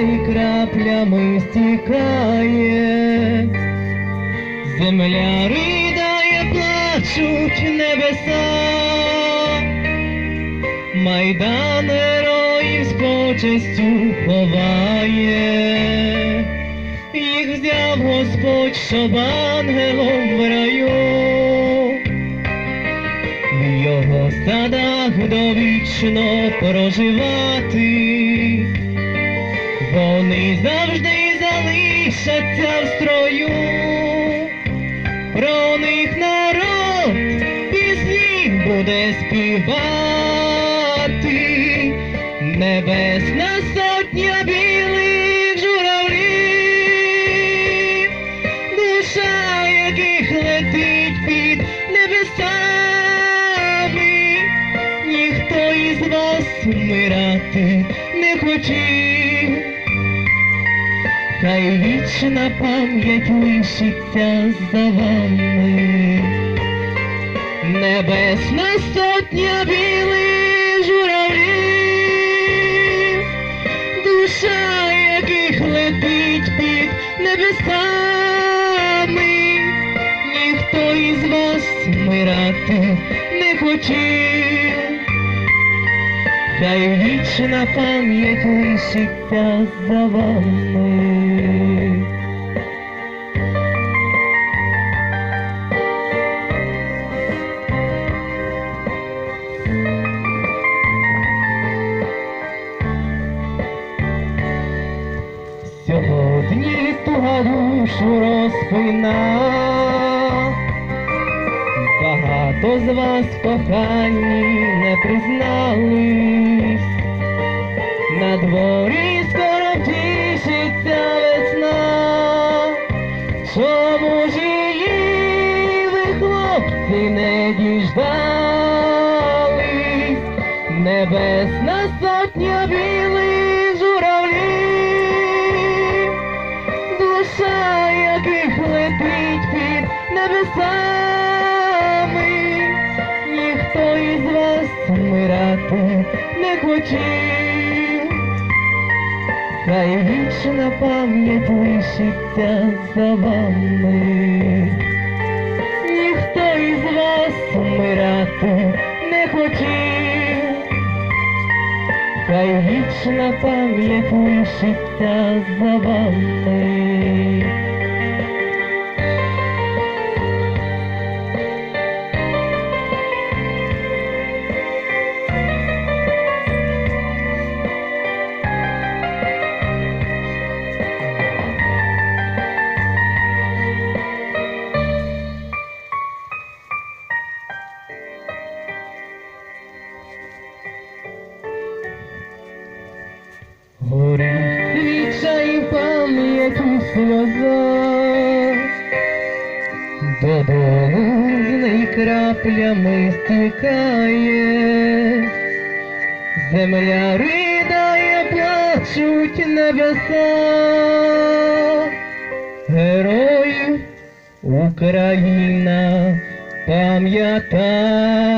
додолу краплями стікає, земля ридає, плачуть небеса, майдан героїв з почестю ховає, їх взяв Господь, щоб ангелом в раю. В його стадах довічно проживати, вони завжди залишаться в строю, про них народ пісні буде співати, небесна сотня білих журавлів, душа яких летить під небесами, ніхто із вас вмирати не хотів, хай вічна пам'ять лишиться за вами. Небесна сотня білих журавлів, душа яких летить під небесами, ніхто із вас вмирати не хотів, хай вічна пам'ять лишиться за вами. Душу розпина, багато з вас в коханні не признались, на дворі скоро весна, чому ж її ви, хлопці, не діждались, небесна сотня небесами, ніхто із вас вмирати не хотів, хай вічна пам'ять лишиться за вами, ніхто із вас вмирати не хотів. Хай вічна пам'ять лишиться за вами. Горить свіча і пам'ять у сльозах, з неї краплями стікає, земля ридає, плачуть небеса, героїв Україна пам'ятає.